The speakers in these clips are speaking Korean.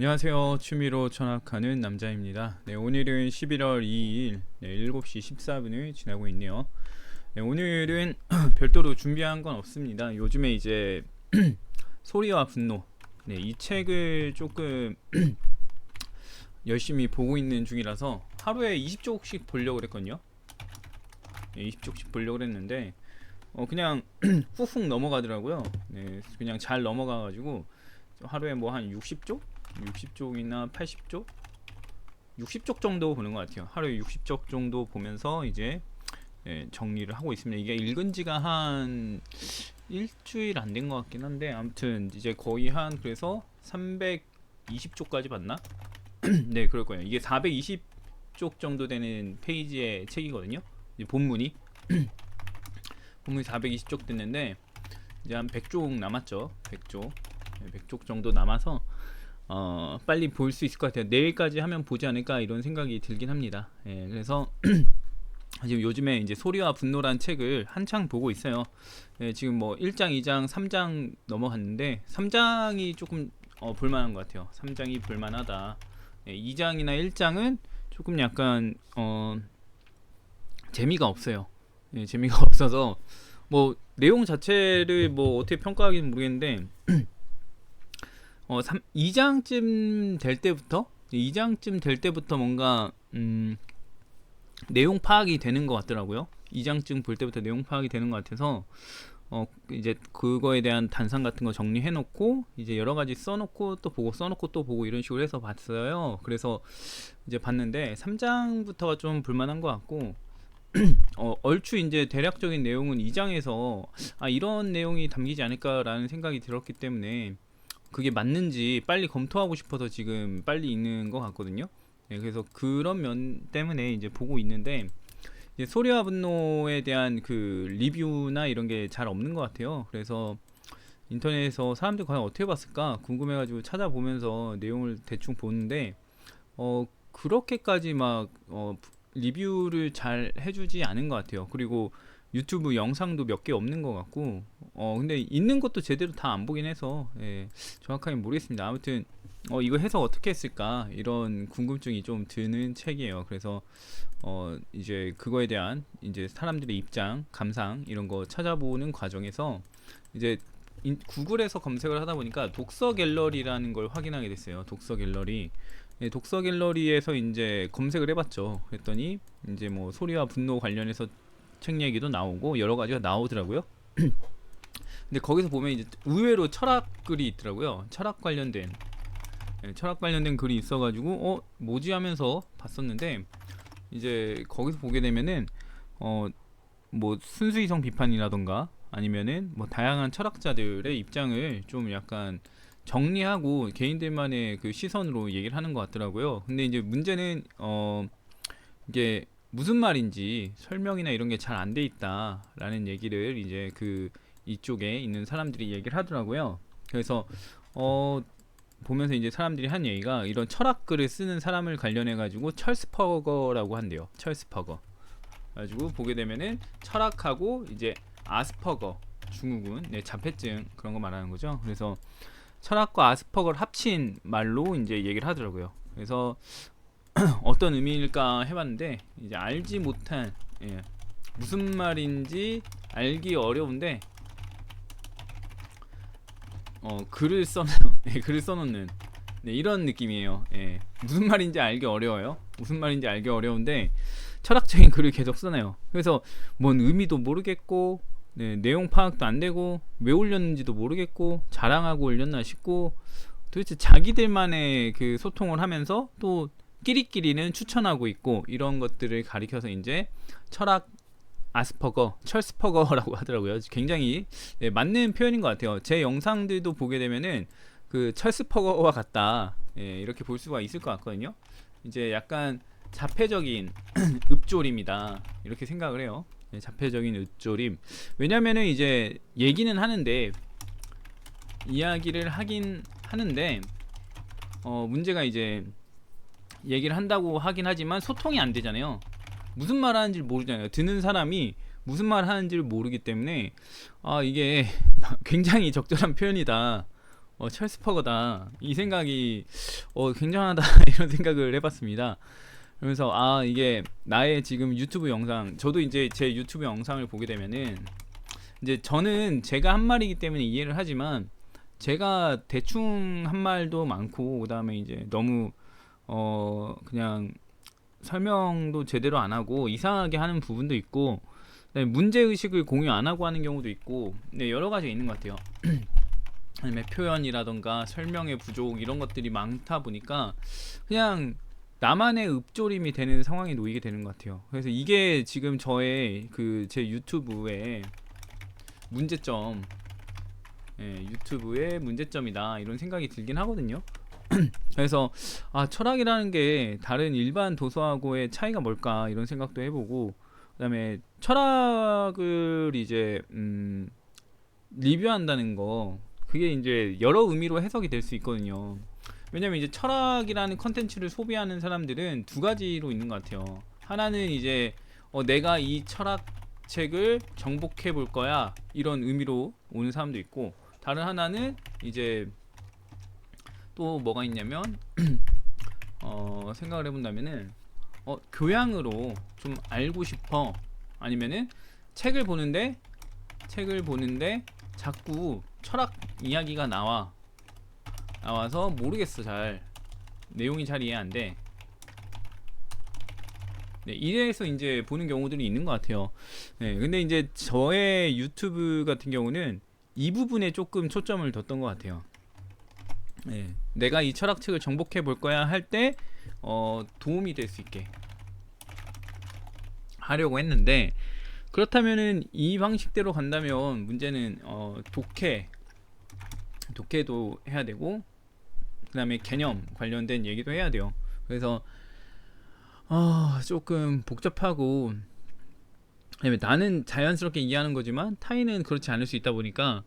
안녕하세요. 취미로 천학하는 남자입니다. 네, 오늘은 11월 2일 네, 7시 14분을 지나고 있네요. 네, 오늘은 별도로 준비한 건 없습니다. 요즘에 이제 소리와 분노 네, 이 책을 조금 열심히 보고 있는 중이라서 하루에 20쪽씩 보려고 그랬거든요. 네, 20쪽씩 보려고 그랬는데 어, 그냥 훅훅 넘어가더라고요. 네, 그냥 잘 넘어가가지고 하루에 뭐 한 60쪽? 60쪽이나 80쪽? 60쪽 정도 보는 것 같아요. 하루에 60쪽 정도 보면서 이제 예, 정리를 하고 있습니다. 이게 읽은 지가 한 일주일 안 된 것 같긴 한데 아무튼 이제 거의 한 그래서 320쪽까지 봤나? 네, 그럴 거예요. 이게 420쪽 정도 되는 페이지의 책이거든요. 이제 본문이 본문이 420쪽 됐는데 이제 한 100쪽 남았죠. 100쪽. 네, 100쪽 정도 남아서 어, 빨리 볼 수 있을 것 같아요. 내일까지 하면 보지 않을까 이런 생각이 들긴 합니다. 예, 그래서 지금 요즘에 이제 소리와 분노란 책을 한창 보고 있어요. 예, 지금 뭐 1장, 2장, 3장 넘어갔는데 3장이 조금 어, 볼만한 것 같아요. 3장이 볼만하다. 예, 2장이나 1장은 조금 약간 어, 재미가 없어요. 예, 재미가 없어서 뭐 내용 자체를 뭐 어떻게 평가하기는 모르겠는데 어 3, 2장쯤 될 때부터 2장쯤 될 때부터 뭔가 음 내용 파악이 되는 것 같더라고요. 2장쯤 볼 때부터 내용 파악이 되는 것 같아서 어 이제 그거에 대한 단상 같은 거 정리해 놓고 이제 여러 가지 써 놓고 또 보고 써 놓고 또 보고 이런 식으로 해서 봤어요. 그래서 이제 봤는데 3장부터가 좀 불만한 것 같고 어, 얼추 이제 대략적인 내용은 2장에서 아 이런 내용이 담기지 않을까라는 생각이 들었기 때문에 그게 맞는지 빨리 검토하고 싶어서 지금 빨리 읽는 것 같거든요. 네, 그래서 그런 면 때문에 이제 보고 있는데 이제 소리와 분노에 대한 그 리뷰나 이런 게 잘 없는 것 같아요. 그래서 인터넷에서 사람들이 과연 어떻게 봤을까 궁금해가지고 찾아보면서 내용을 대충 보는데 어 그렇게까지 막 어, 리뷰를 잘 해주지 않은 것 같아요. 그리고 유튜브 영상도 몇 개 없는 것 같고 어 근데 있는 것도 제대로 다 안 보긴 해서 예, 정확하게 모르겠습니다. 아무튼 어 이거 해서 어떻게 했을까 이런 궁금증이 좀 드는 책이에요. 그래서 어 이제 그거에 대한 이제 사람들의 입장, 감상 이런 거 찾아보는 과정에서 이제 인, 구글에서 검색을 하다 보니까 독서 갤러리라는 걸 확인하게 됐어요. 독서 갤러리. 예, 독서 갤러리에서 이제 검색을 해봤죠. 그랬더니 이제 뭐 소리와 분노 관련해서 책 얘기도 나오고 여러 가지가 나오더라고요. 근데 거기서 보면 이제 의외로 철학 글이 있더라고요. 철학 관련된 예, 철학 관련된 글이 있어가지고 어 뭐지 하면서 봤었는데 이제 거기서 보게 되면은 어 뭐 순수이성 비판이라던가 아니면은 뭐 다양한 철학자들의 입장을 좀 약간 정리하고 개인들만의 그 시선으로 얘기를 하는 것 같더라고요. 근데 이제 문제는 어 이게 무슨 말인지 설명이나 이런 게 잘 안 돼 있다라는 얘기를 이제 그 이쪽에 있는 사람들이 얘기를 하더라고요. 그래서 어 보면서 이제 사람들이 한 얘기가 이런 철학 글을 쓰는 사람을 관련해 가지고 찰스퍼거라고 한대요. 찰스퍼거. 가지고 보게 되면은 철학하고 이제 아스퍼거 중국은 네, 자폐증 그런 거 말하는 거죠. 그래서 철학과 아스퍼거를 합친 말로 이제 얘기를 하더라고요. 그래서 어떤 의미일까 해봤는데 이제 알지 못한 예, 무슨 말인지 알기 어려운데 어 글을 써 예, 글을 써놓는 네, 이런 느낌이에요. 예, 무슨 말인지 알기 어려워요. 무슨 말인지 알기 어려운데 철학적인 글을 계속 쓰네요. 그래서 뭔 의미도 모르겠고 네, 내용 파악도 안 되고 왜 올렸는지도 모르겠고 자랑하고 올렸나 싶고 도대체 자기들만의 그 소통을 하면서 또 끼리끼리는 추천하고 있고 이런 것들을 가리켜서 이제 철학 아스퍼거, 철스퍼거라고 하더라고요. 굉장히 네, 맞는 표현인 것 같아요. 제 영상들도 보게 되면은 그 철스퍼거와 같다 예, 이렇게 볼 수가 있을 것 같거든요. 이제 약간 자폐적인 읍조림이다 이렇게 생각을 해요. 네, 자폐적인 읍조림. 왜냐면은 이제 얘기는 하는데 이야기를 하긴 하는데 어 문제가 이제 얘기를 한다고 하긴 하지만 소통이 안 되잖아요. 무슨 말 하는지 모르잖아요. 듣는 사람이 무슨 말 하는지를 모르기 때문에 아 이게 굉장히 적절한 표현이다. 어, 찰스퍼거다 이 생각이 어, 굉장하다 이런 생각을 해봤습니다. 그러면서 아 이게 나의 지금 유튜브 영상 저도 이제 제 유튜브 영상을 보게 되면은 이제 저는 제가 한 말이기 때문에 이해를 하지만 제가 대충 한 말도 많고 그다음에 이제 너무 어 그냥 설명도 제대로 안 하고 이상하게 하는 부분도 있고 그다음에 문제 의식을 공유 안 하고 하는 경우도 있고 네 여러 가지가 있는 것 같아요. 아니면 표현이라던가 설명의 부족 이런 것들이 많다 보니까 그냥 나만의 읍조림이 되는 상황에 놓이게 되는 것 같아요. 그래서 이게 지금 저의 그 제 유튜브의 문제점, 예, 유튜브의 문제점이다 이런 생각이 들긴 하거든요. 그래서 아 철학이라는 게 다른 일반 도서하고의 차이가 뭘까 이런 생각도 해보고 그다음에 철학을 이제 음, 리뷰한다는 거 그게 이제 여러 의미로 해석이 될 수 있거든요. 왜냐면 이제 철학이라는 컨텐츠를 소비하는 사람들은 두 가지로 있는 것 같아요. 하나는 이제 어, 내가 이 철학 책을 정복해 볼 거야 이런 의미로 오는 사람도 있고 다른 하나는 이제 또 뭐가 있냐면 어, 생각을 해본다면은 어, 교양으로 좀 알고 싶어 아니면은 책을 보는데 책을 보는데 자꾸 철학 이야기가 나와 나와서 모르겠어 잘 내용이 잘 이해 안 돼. 네, 이래서 이제 보는 경우들이 있는 것 같아요. 네, 근데 이제 저의 유튜브 같은 경우는 이 부분에 조금 초점을 뒀던 것 같아요. 네, 내가 이 철학책을 정복해 볼 거야 할 때 어, 도움이 될 수 있게 하려고 했는데 그렇다면은 이 방식대로 간다면 문제는 어, 독해 독해도 해야 되고 그 다음에 개념 관련된 얘기도 해야 돼요. 그래서 아 조금 복잡하고 나는 자연스럽게 이해하는 거지만 타인은 그렇지 않을 수 있다 보니까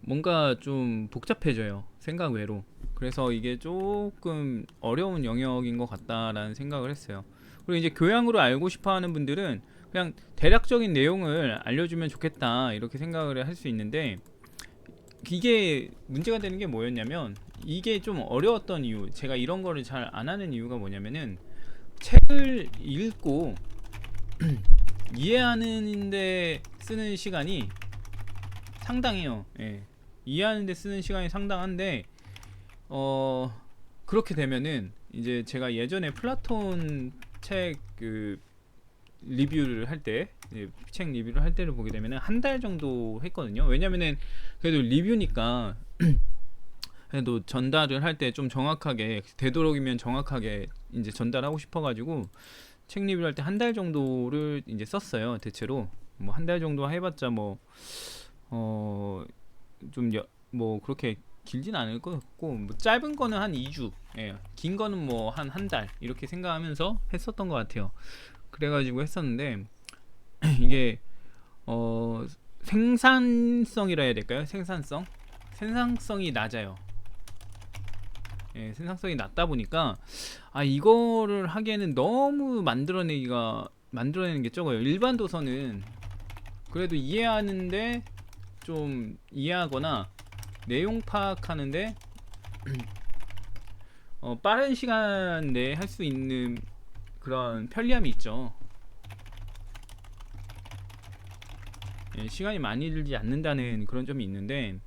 뭔가 좀 복잡해져요. 생각 외로 그래서 이게 조금 어려운 영역인 것 같다라는 생각을 했어요 그리고 이제 교양으로 알고 싶어 하는 분들은 그냥 대략적인 내용을 알려주면 좋겠다 이렇게 생각을 할 수 있는데 이게 문제가 되는 게 뭐였냐면 이게 좀 어려웠던 이유 제가 이런 거를 잘 안 하는 이유가 뭐냐면은 책을 읽고 이해하는데 쓰는 시간이 상당해요. 예. 이해하는데 쓰는 시간이 상당한데 어 그렇게 되면은 이제 제가 예전에 플라톤 책 그 리뷰를 할 때 책 리뷰를 할 때를 보게 되면은 한 달 정도 했거든요. 왜냐면은 그래도 리뷰니까 그래도 전달을 할 때 좀 정확하게 되도록이면 정확하게 이제 전달하고 싶어가지고 책 리뷰를 할 때 한 달 정도를 이제 썼어요 대체로 뭐 한 달 정도 해봤자 뭐 어 좀뭐 그렇게 길진 않을 것 같고 뭐 짧은 거는 한 2주. 예, 긴 거는 뭐 한 한 달. 이렇게 생각하면서 했었던 것 같아요. 그래가지고 했었는데 이게 어 생산성이라 해야 될까요? 생산성? 생산성이 낮아요. 예, 생산성이 낮다 보니까 아 이거를 하기에는 너무 만들어내기가 만들어내는 게 적어요. 일반 도서는 그래도 이해하는데 좀 이해하거나 내용 파악하는데 어, 빠른 시간 내에 할 수 있는 그런 편리함이 있죠. 예, 시간이 많이 들지 않는다는 그런 점이 있는데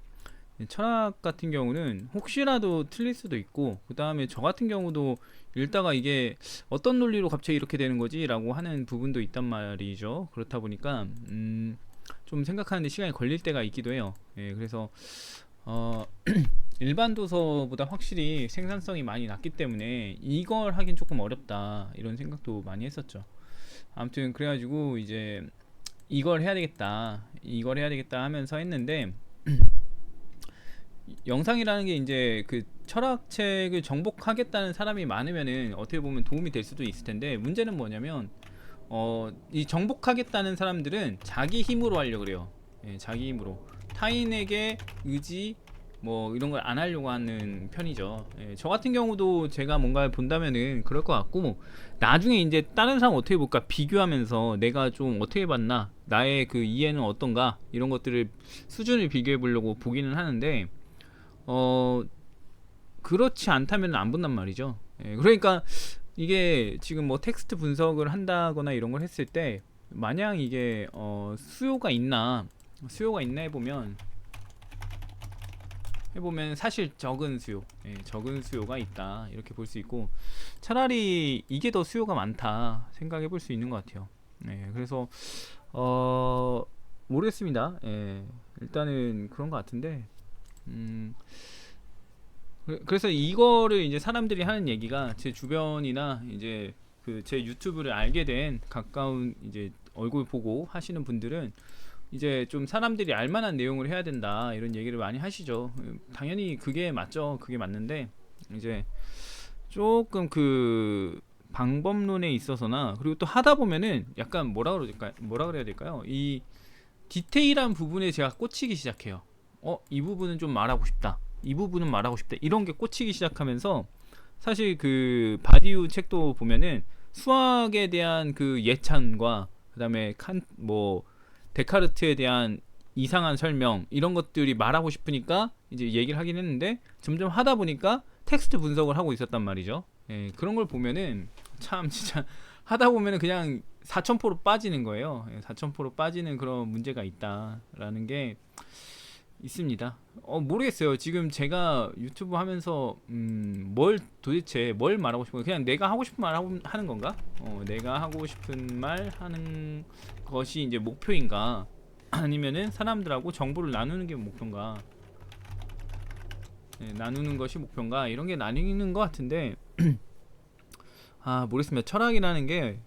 철학 같은 경우는 혹시라도 틀릴 수도 있고 그 다음에 저 같은 경우도 읽다가 이게 어떤 논리로 갑자기 이렇게 되는 거지라고 하는 부분도 있단 말이죠 그렇다 보니까 음, 좀 생각하는데 시간이 걸릴 때가 있기도 해요 예, 그래서 어, 일반 도서보다 확실히 생산성이 많이 낮기 때문에 이걸 하긴 조금 어렵다 이런 생각도 많이 했었죠 아무튼 그래가지고 이제 이걸 해야 되겠다 이걸 해야 되겠다 하면서 했는데 영상이라는 게 이제 그 철학책을 정복하겠다는 사람이 많으면은 어떻게 보면 도움이 될 수도 있을 텐데 문제는 뭐냐면 어 이 정복하겠다는 사람들은 자기 힘으로 하려고 그래요. 예, 자기 힘으로 타인에게 의지 뭐 이런 걸 안 하려고 하는 편이죠. 예, 저 같은 경우도 제가 뭔가 본다면은 그럴 것 같고 나중에 이제 다른 사람 어떻게 볼까 비교하면서 내가 좀 어떻게 봤나 나의 그 이해는 어떤가 이런 것들을 수준을 비교해 보려고 보기는 하는데 어 그렇지 않다면 안 본단 말이죠. 예, 그러니까 이게 지금 뭐 텍스트 분석을 한다거나 이런 걸 했을 때 마냥 이게 어 수요가 있나 수요가 있나 해보면 해보면 사실 적은 수요, 예, 적은 수요가 있다 이렇게 볼 수 있고 차라리 이게 더 수요가 많다 생각해 볼 수 있는 것 같아요. 예, 그래서 어 모르겠습니다. 예, 일단은 그런 것 같은데 음. 그- 그래서 이거를 이제 사람들이 하는 얘기가 제 주변이나 이제 그 제 유튜브를 알게 된 가까운 이제 얼굴 보고 하시는 분들은 이제 좀 사람들이 알만한 내용을 해야 된다 이런 얘기를 많이 하시죠. 음, 당연히 그게 맞죠. 그게 맞는데 이제 조금 그 방법론에 있어서나 그리고 또 하다 보면은 약간 뭐라 그럴까 뭐라 그래야 될까요? 이 디테일한 부분에 제가 꽂히기 시작해요. 어, 이 부분은 좀 말하고 싶다. 이 부분은 말하고 싶다. 이런 게 꽂히기 시작하면서 사실 그 바디우 책도 보면은 수학에 대한 그 예찬과 그다음에 칸뭐 데카르트에 대한 이상한 설명 이런 것들이 말하고 싶으니까 이제 얘기를 하긴 했는데 점점 하다 보니까 텍스트 분석을 하고 있었단 말이죠. 예, 그런 걸 보면은 참 진짜 하다 보면은 그냥 4천포로 빠지는 거예요. 예, 4천포로 빠지는 그런 문제가 있다라는 게 있습니다. 어 모르겠어요. 지금 제가 유튜브 하면서 음, 뭘 도대체 뭘 말하고 싶은 그냥 내가 하고 싶은 말 하고, 하는 건가? 어, 내가 하고 싶은 말 하는 것이 이제 목표인가? 아니면은 사람들하고 정보를 나누는 게 목표인가? 네, 나누는 것이 목표인가? 이런 게 나뉘는 것 같은데 아 모르겠습니다. 철학이라는 게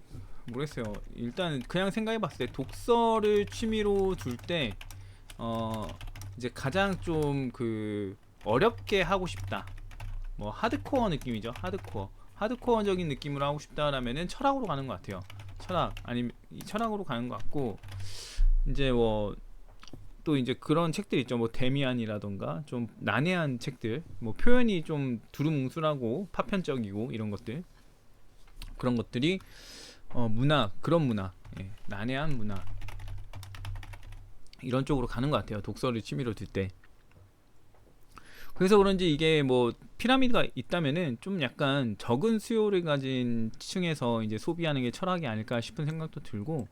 모르겠어요. 일단 그냥 생각해봤을 때 독서를 취미로 둘때 어 이제 가장 좀 그 어렵게 하고 싶다. 뭐 하드코어 느낌이죠. 하드코어. 하드코어적인 느낌으로 하고 싶다라면은 철학으로 가는 것 같아요. 철학 아니면 이 철학으로 가는 것 같고 이제 뭐 또 이제 그런 책들 있죠. 뭐 데미안이라던가 좀 난해한 책들, 뭐 표현이 좀 두루뭉술하고 파편적이고 이런 것들 그런 것들이 어 문학 그런 문학, 예, 난해한 문학 이런 쪽으로 가는 것 같아요. 독서를 취미로 들 때. 그래서 그런지 이게 뭐 피라미드가 있다면은 좀 약간 적은 수요를 가진 층에서 이제 소비하는 게 철학이 아닐까 싶은 생각도 들고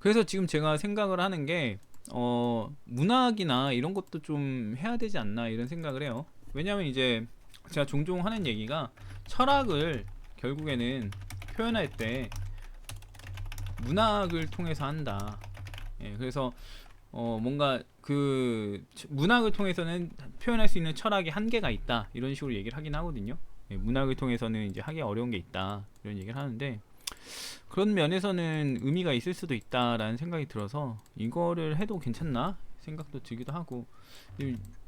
그래서 지금 제가 생각을 하는 게 어, 문학이나 이런 것도 좀 해야 되지 않나 이런 생각을 해요. 왜냐면 이제 제가 종종 하는 얘기가 철학을 결국에는 표현할 때 문학을 통해서 한다. 예, 그래서 어 뭔가 그 치- 문학을 통해서는 표현할 수 있는 철학의 한계가 있다 이런 식으로 얘기를 하긴 하거든요. 예, 문학을 통해서는 이제 하기 어려운 게 있다 이런 얘기를 하는데 그런 면에서는 의미가 있을 수도 있다라는 생각이 들어서 이거를 해도 괜찮나 생각도 들기도 하고 이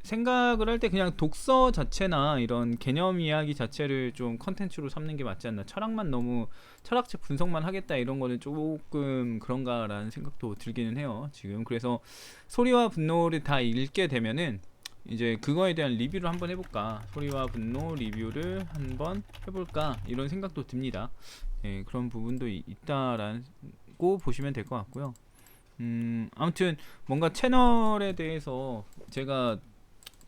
생각을 할 때 그냥 독서 자체나 이런 개념 이야기 자체를 좀 컨텐츠로 삼는 게 맞지 않나. 철학만 너무 철학적 분석만 하겠다 이런 거는 조금 그런가라는 생각도 들기는 해요 지금. 그래서 소리와 분노를 다 읽게 되면은 이제 그거에 대한 리뷰를 한번 해볼까. 소리와 분노 리뷰를 한번 해볼까. 이런 생각도 듭니다. 예, 그런 부분도 이- 있다라고 보시면 될 것 같고요 음 아무튼 뭔가 채널에 대해서 제가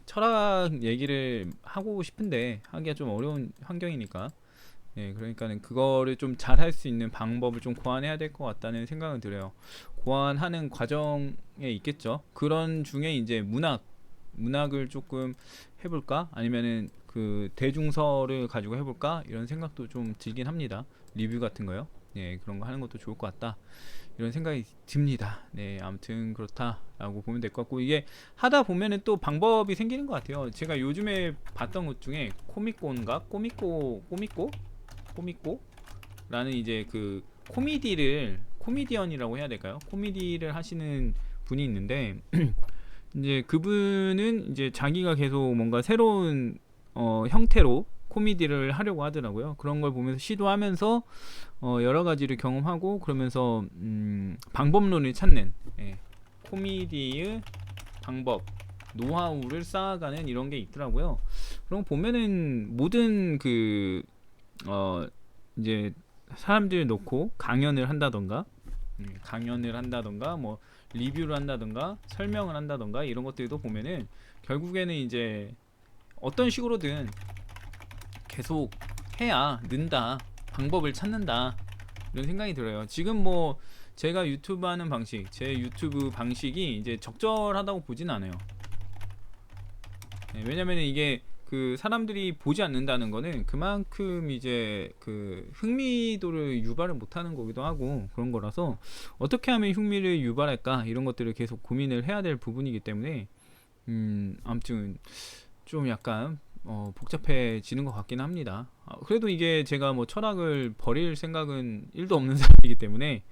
철학 얘기를 하고 싶은데 하기가 좀 어려운 환경이니까 예, 그러니까는 그거를 좀 잘 할 수 있는 방법을 좀 고안해야 될 것 같다는 생각은 들어요. 고안하는 과정에 있겠죠. 그런 중에 이제 문학, 문학을 조금 해볼까? 아니면은 그 대중서를 가지고 해볼까? 이런 생각도 좀 들긴 합니다. 리뷰 같은 거요. 예, 그런 거 하는 것도 좋을 것 같다. 이런 생각이 듭니다. 네, 아무튼 그렇다라고 보면 될 것 같고 이게 하다 보면은 또 방법이 생기는 것 같아요. 제가 요즘에 봤던 것 중에 코미꼬인가 꼬미꼬 꼬미꼬 꼬미꼬라는 이제 그 코미디를 코미디언이라고 해야 될까요? 코미디를 하시는 분이 있는데 이제 그분은 이제 자기가 계속 뭔가 새로운 어, 형태로 코미디를 하려고 하더라고요. 그런 걸 보면서 시도하면서 어, 여러 가지를 경험하고 그러면서 음, 방법론을 찾는 예, 코미디의 방법 노하우를 쌓아가는 이런 게 있더라고요. 거 보면은 모든 그 어 이제 사람들 놓고 강연을 한다던가 음, 강연을 한다던가 뭐 리뷰를 한다던가 설명을 한다던가 이런 것들도 보면은 결국에는 이제 어떤 식으로든 계속 해야 는다 방법을 찾는다 이런 생각이 들어요. 지금 뭐 제가 유튜브 하는 방식, 제 유튜브 방식이 이제 적절하다고 보진 않아요. 네, 왜냐면 이게 그 사람들이 보지 않는다는 거는 그만큼 이제 그 흥미도를 유발을 못하는 거기도 하고 그런 거라서 어떻게 하면 흥미를 유발할까 이런 것들을 계속 고민을 해야 될 부분이기 때문에 음 아무튼 좀 약간 어, 복잡해지는 것 같긴 합니다. 아, 그래도 이게 제가 뭐 철학을 버릴 생각은 1도 없는 사람이기 때문에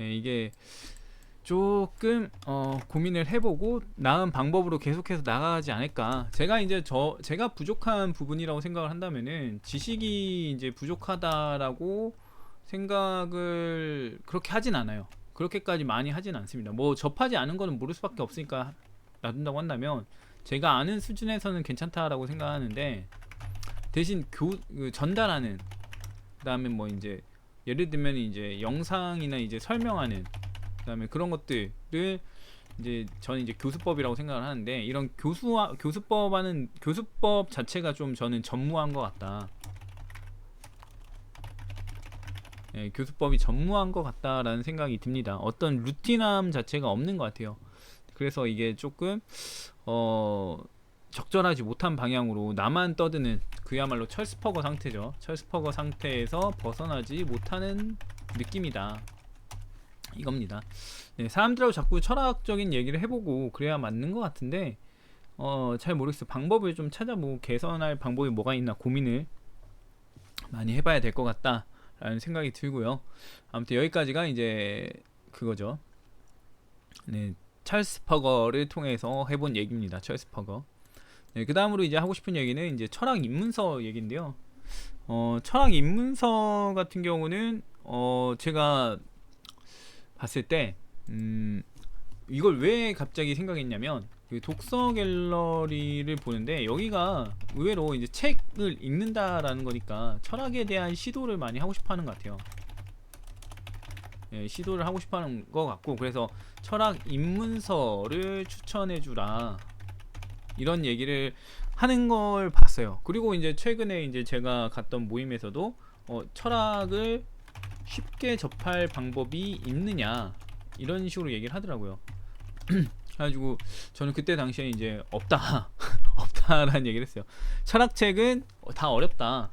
예, 이게 조금 어, 고민을 해보고 나은 방법으로 계속해서 나가지 않을까. 제가 이제 저 제가 부족한 부분이라고 생각을 한다면은 지식이 이제 부족하다라고 생각을 그렇게 하진 않아요. 그렇게까지 많이 하진 않습니다. 뭐 접하지 않은 거는 모를 수밖에 없으니까 놔둔다고 한다면 제가 아는 수준에서는 괜찮다라고 생각하는데 대신 교 그 전달하는 그다음에 뭐 이제 예를 들면 이제 영상이나 이제 설명하는 그다음에 그런 것들을 이제 저는 이제 교수법이라고 생각을 하는데 이런 교수와 교수법 하는 교수법 자체가 좀 저는 전무한 것 같다. 예, 교수법이 전무한 것 같다라는 생각이 듭니다. 어떤 루틴함 자체가 없는 것 같아요. 그래서 이게 조금 어 적절하지 못한 방향으로 나만 떠드는 그야말로 철스퍼거 상태죠. 철스퍼거 상태에서 벗어나지 못하는 느낌이다. 이겁니다. 네, 사람들하고 자꾸 철학적인 얘기를 해보고 그래야 맞는 것 같은데 어, 잘 모르겠어요. 방법을 좀 찾아보고 개선할 방법이 뭐가 있나 고민을 많이 해봐야 될 것 같다라는 생각이 들고요. 아무튼 여기까지가 이제 그거죠. 네, 찰스 퍼거를 통해서 해본 얘기입니다. 찰스 퍼거. 네, 그 다음으로 이제 하고 싶은 얘기는 이제 철학 입문서 얘기인데요. 어, 철학 입문서 같은 경우는 어, 제가 봤을 때 음, 이걸 왜 갑자기 생각했냐면 그 독서 갤러리를 보는데 여기가 의외로 이제 책을 읽는다라는 거니까 철학에 대한 시도를 많이 하고 싶어 하는 것 같아요. 예, 시도를 하고 싶어 하는 것 같고 그래서 철학 입문서를 추천해 주라 이런 얘기를 하는 걸 봤어요. 그리고 이제 최근에 이제 제가 갔던 모임에서도 어, 철학을 쉽게 접할 방법이 있느냐 이런 식으로 얘기를 하더라고요. 그래가지고 저는 그때 당시에 이제 없다 없다라는 얘기를 했어요. 철학책은 다 어렵다.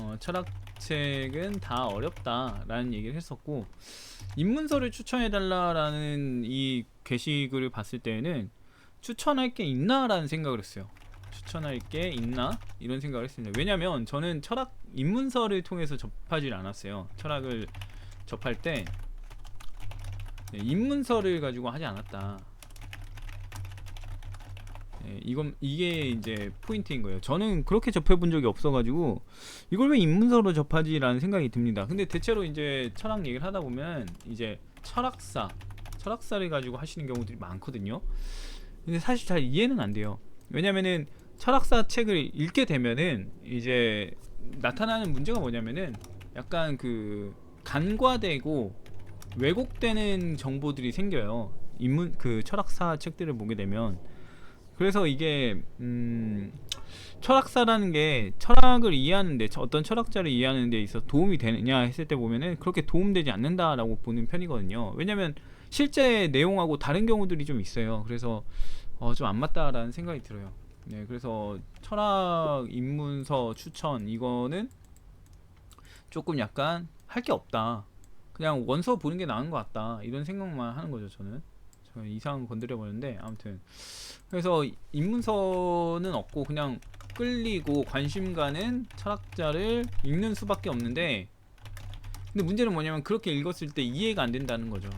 어, 철학 책은 다 어렵다라는 얘기를 했었고 입문서를 추천해달라라는 이 게시글을 봤을 때는 추천할 게 있나라는 생각을 했어요. 추천할 게 있나 이런 생각을 했습니다. 왜냐면 저는 철학 입문서를 통해서 접하지 않았어요. 철학을 접할 때 네, 입문서를 가지고 하지 않았다. 네, 이건 이게 이제 포인트인 거예요. 저는 그렇게 접해본 적이 없어가지고 이걸 왜 입문서로 접하지라는 생각이 듭니다. 근데 대체로 이제 철학 얘기를 하다 보면 이제 철학사, 철학사를 가지고 하시는 경우들이 많거든요. 근데 사실 잘 이해는 안 돼요. 왜냐면은 철학사 책을 읽게 되면은 이제 나타나는 문제가 뭐냐면은 약간 그 간과되고 왜곡되는 정보들이 생겨요. 인문 그 철학사 책들을 보게 되면 그래서 이게 음 철학사라는 게 철학을 이해하는데 어떤 철학자를 이해하는 데 있어 도움이 되느냐 했을 때 보면은 그렇게 도움되지 않는다라고 보는 편이거든요. 왜냐면 실제 내용하고 다른 경우들이 좀 있어요. 그래서 어, 좀 안 맞다라는 생각이 들어요. 네, 그래서 철학 입문서 추천 이거는 조금 약간 할 게 없다. 그냥 원서 보는 게 나은 것 같다. 이런 생각만 하는 거죠, 저는. 저 이상 건드려 버렸는데 아무튼 그래서 입문서는 없고 그냥 끌리고 관심 가는 철학자를 읽는 수밖에 없는데 근데 문제는 뭐냐면 그렇게 읽었을 때 이해가 안 된다는 거죠.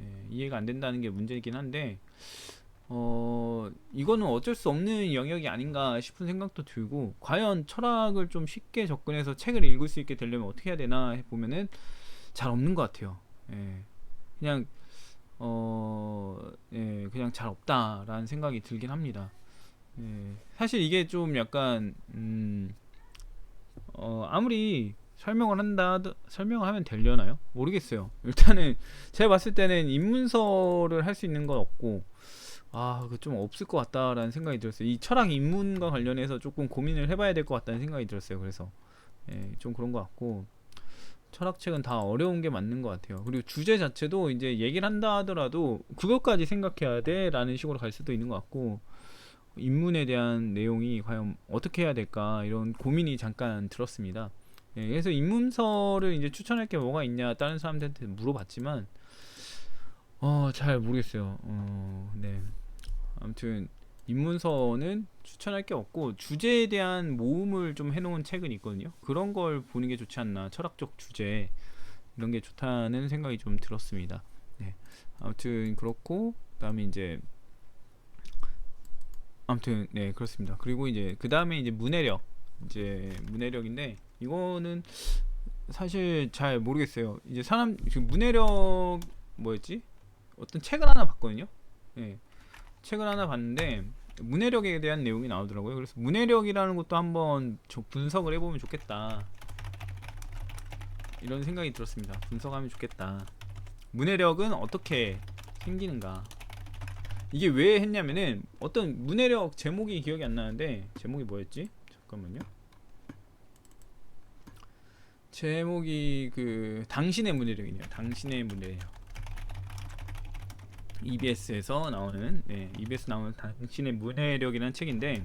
예, 이해가 안 된다는 게 문제이긴 한데 어 이거는 어쩔 수 없는 영역이 아닌가 싶은 생각도 들고 과연 철학을 좀 쉽게 접근해서 책을 읽을 수 있게 되려면 어떻게 해야 되나 보면은 잘 없는 것 같아요. 예. 그냥 어, 예, 그냥 잘 없다라는 생각이 들긴 합니다. 예, 사실 이게 좀 약간 음, 어, 아무리 설명을 한다 설명을 하면 되려나요? 모르겠어요. 일단은 제가 봤을 때는 입문서를 할 수 있는 건 없고 아, 그 좀 없을 것 같다라는 생각이 들었어요. 이 철학 입문과 관련해서 조금 고민을 해봐야 될 것 같다는 생각이 들었어요. 그래서 예, 좀 그런 것 같고 철학책은 다 어려운 게 맞는 것 같아요. 그리고 주제 자체도 이제 얘기를 한다 하더라도 그것까지 생각해야 돼라는 식으로 갈 수도 있는 것 같고 입문에 대한 내용이 과연 어떻게 해야 될까 이런 고민이 잠깐 들었습니다. 예, 그래서 입문서를 이제 추천할 게 뭐가 있냐 다른 사람들한테 물어봤지만 어 잘 모르겠어요. 어, 네. 아무튼 입문서는 추천할 게 없고 주제에 대한 모음을 좀 해놓은 책은 있거든요. 그런 걸 보는 게 좋지 않나 철학적 주제 이런 게 좋다는 생각이 좀 들었습니다. 네. 아무튼 그렇고 그다음에 이제 아무튼 네 그렇습니다. 그리고 이제 그 다음에 이제 문해력 이제 문해력인데 이거는 사실 잘 모르겠어요. 이제 사람 지금 문해력 뭐였지? 어떤 책을 하나 봤거든요. 예. 책을 하나 봤는데 문해력에 대한 내용이 나오더라고요. 그래서 문해력이라는 것도 한번 좀 분석을 해보면 좋겠다. 이런 생각이 들었습니다. 분석하면 좋겠다. 문해력은 어떻게 생기는가? 이게 왜 했냐면은 어떤 문해력 제목이 기억이 안 나는데 제목이 뭐였지? 잠깐만요. 제목이 그 당신의 문해력이네요. 당신의 문해력. EBS에서 나오는 네, EBS 나오는 당신의 문해력이라는 책인데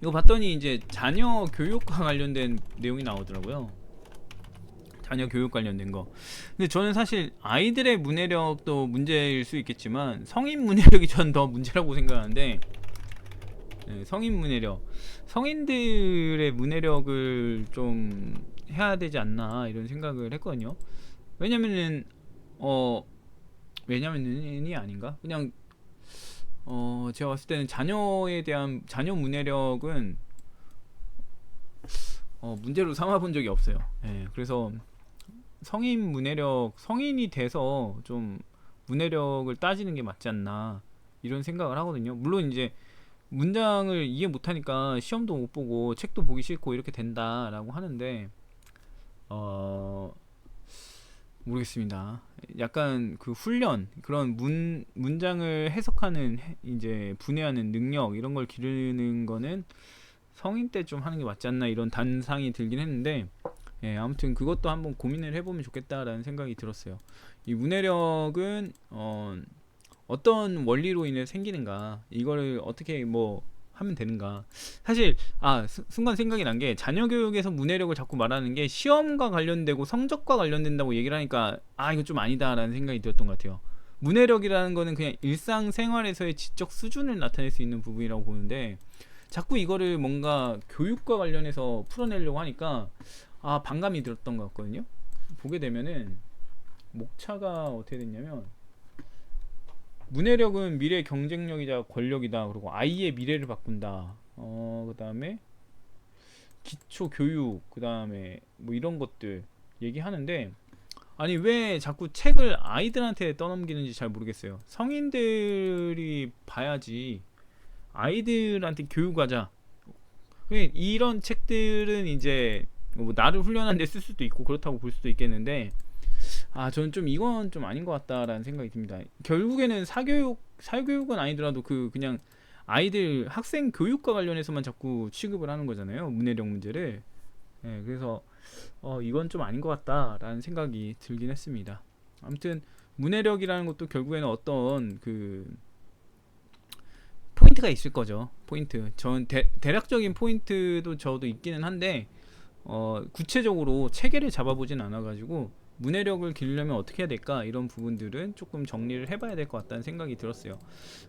이거 봤더니 이제 자녀 교육과 관련된 내용이 나오더라고요. 자녀 교육 관련된 거. 근데 저는 사실 아이들의 문해력도 문제일 수 있겠지만 성인 문해력이 전 더 문제라고 생각하는데 네, 성인 문해력, 성인들의 문해력을 좀 해야 되지 않나 이런 생각을 했거든요. 왜냐면은 어 왜냐면이 아닌가? 그냥 어 제가 봤을 때는 자녀에 대한 자녀 문해력은 어 문제로 삼아본 적이 없어요. 예, 그래서 성인 문해력 성인이 돼서 좀 문해력을 따지는 게 맞지 않나 이런 생각을 하거든요. 물론 이제 문장을 이해 못하니까 시험도 못 보고 책도 보기 싫고 이렇게 된다라고 하는데 어 모르겠습니다. 약간 그 훈련 그런 문 문장을 해석하는 해- 이제 분해하는 능력 이런 걸 기르는 거는 성인 때 좀 하는 게 맞지 않나 이런 단상이 들긴 했는데 예, 아무튼 그것도 한번 고민을 해보면 좋겠다라는 생각이 들었어요. 이 문해력은 어, 어떤 원리로 인해 생기는가 이거를 어떻게 뭐 하면 되는가. 사실 아 수- 순간 생각이 난 게 자녀 교육에서 문해력을 자꾸 말하는 게 시험과 관련되고 성적과 관련된다고 얘기를 하니까 아 이거 좀 아니다라는 생각이 들었던 것 같아요. 문해력이라는 거는 그냥 일상생활에서의 지적 수준을 나타낼 수 있는 부분이라고 보는데 자꾸 이거를 뭔가 교육과 관련해서 풀어내려고 하니까 아 반감이 들었던 것 같거든요. 보게 되면은 목차가 어떻게 됐냐면 문해력은 미래 경쟁력이자 권력이다. 그리고 아이의 미래를 바꾼다. 어, 그 다음에 기초 교육, 그 다음에 뭐 이런 것들 얘기하는데 아니 왜 자꾸 책을 아이들한테 떠넘기는지 잘 모르겠어요. 성인들이 봐야지 아이들한테 교육하자. 왜 이런 책들은 이제 뭐 나를 훈련하는 데 쓸 수도 있고 그렇다고 볼 수도 있겠는데 아 저는 좀 이건 좀 아닌 것 같다라는 생각이 듭니다. 결국에는 사교육 사교육은 아니더라도 그 그냥 아이들 학생 교육과 관련해서만 자꾸 취급을 하는 거잖아요. 문해력 문제를. 예, 그래서 어 이건 좀 아닌 것 같다라는 생각이 들긴 했습니다. 아무튼 문해력이라는 것도 결국에는 어떤 그 포인트가 있을 거죠. 포인트. 전 대, 대략적인 포인트도 저도 있기는 한데 어 구체적으로 체계를 잡아보진 않아가지고 문해력을 기르려면 어떻게 해야 될까 이런 부분들은 조금 정리를 해봐야 될 것 같다는 생각이 들었어요.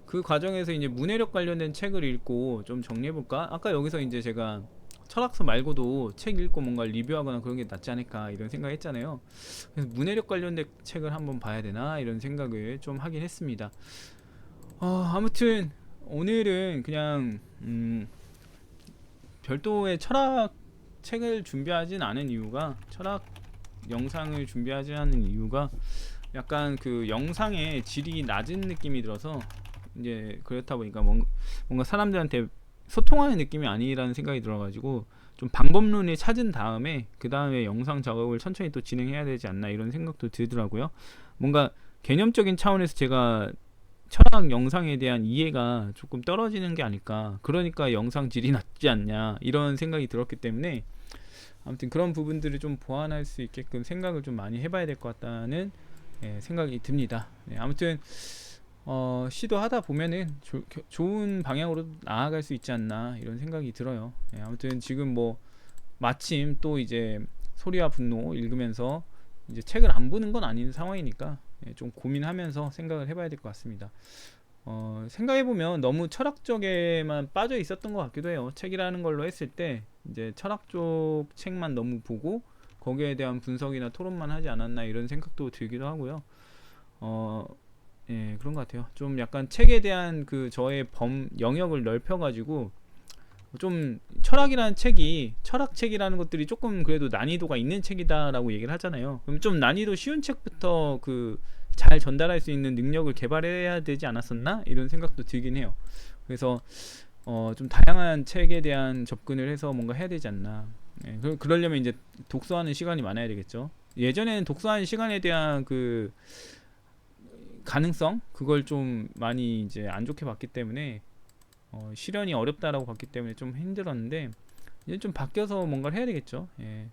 그 과정에서 이제 문해력 관련된 책을 읽고 좀 정리해볼까? 아까 여기서 이제 제가 철학서 말고도 책 읽고 뭔가 리뷰하거나 그런 게 낫지 않을까 이런 생각했잖아요. 그래서 문해력 관련된 책을 한번 봐야 되나 이런 생각을 좀 하긴 했습니다. 어, 아무튼 오늘은 그냥 음, 별도의 철학 책을 준비하진 않은 이유가 철학 영상을 준비하지 않은 이유가 약간 그 영상의 질이 낮은 느낌이 들어서 이제 그렇다 보니까 뭔- 뭔가 사람들한테 소통하는 느낌이 아니라는 생각이 들어가지고 좀 방법론을 찾은 다음에 그 다음에 영상 작업을 천천히 또 진행해야 되지 않나 이런 생각도 들더라고요. 뭔가 개념적인 차원에서 제가 철학 영상에 대한 이해가 조금 떨어지는 게 아닐까. 그러니까 영상 질이 낮지 않냐 이런 생각이 들었기 때문에 아무튼 그런 부분들을 좀 보완할 수 있게끔 생각을 좀 많이 해봐야 될 것 같다는 예, 생각이 듭니다. 네, 아무튼 어, 시도하다 보면은 조- 겨- 좋은 방향으로 나아갈 수 있지 않나 이런 생각이 들어요. 예, 아무튼 지금 뭐 마침 또 이제 소리와 분노 읽으면서 이제 책을 안 보는 건 아닌 상황이니까 예, 좀 고민하면서 생각을 해봐야 될 것 같습니다. 어, 생각해보면 너무 철학적에만 빠져 있었던 것 같기도 해요. 책이라는 걸로 했을 때 이제 철학 쪽 책만 너무 보고 거기에 대한 분석이나 토론만 하지 않았나 이런 생각도 들기도 하고요. 어, 예, 그런 것 같아요. 좀 약간 책에 대한 그 저의 범 영역을 넓혀가지고 좀 철학이라는 책이 철학책이라는 것들이 조금 그래도 난이도가 있는 책이다라고 얘기를 하잖아요. 그럼 좀 난이도 쉬운 책부터 그 잘 전달할 수 있는 능력을 개발해야 되지 않았었나 이런 생각도 들긴 해요. 그래서 어, 좀 다양한 책에 대한 접근을 해서 뭔가 해야 되지 않나. 예, 그, 그러려면 이제 독서하는 시간이 많아야 되겠죠. 예전에는 독서하는 시간에 대한 그 가능성 그걸 좀 많이 이제 안 좋게 봤기 때문에 어, 실현이 어렵다라고 봤기 때문에 좀 힘들었는데 이제 좀 바뀌어서 뭔가를 해야 되겠죠. 예.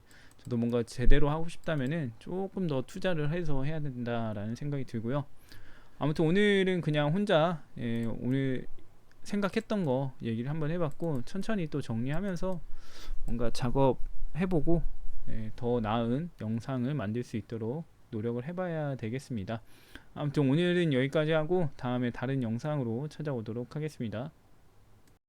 저도 뭔가 제대로 하고 싶다면은 조금 더 투자를 해서 해야 된다라는 생각이 들고요. 아무튼 오늘은 그냥 혼자 예, 오늘 생각했던 거 얘기를 한번 해봤고 천천히 또 정리하면서 뭔가 작업해보고 예, 더 나은 영상을 만들 수 있도록 노력을 해봐야 되겠습니다. 아무튼 오늘은 여기까지 하고 다음에 다른 영상으로 찾아오도록 하겠습니다.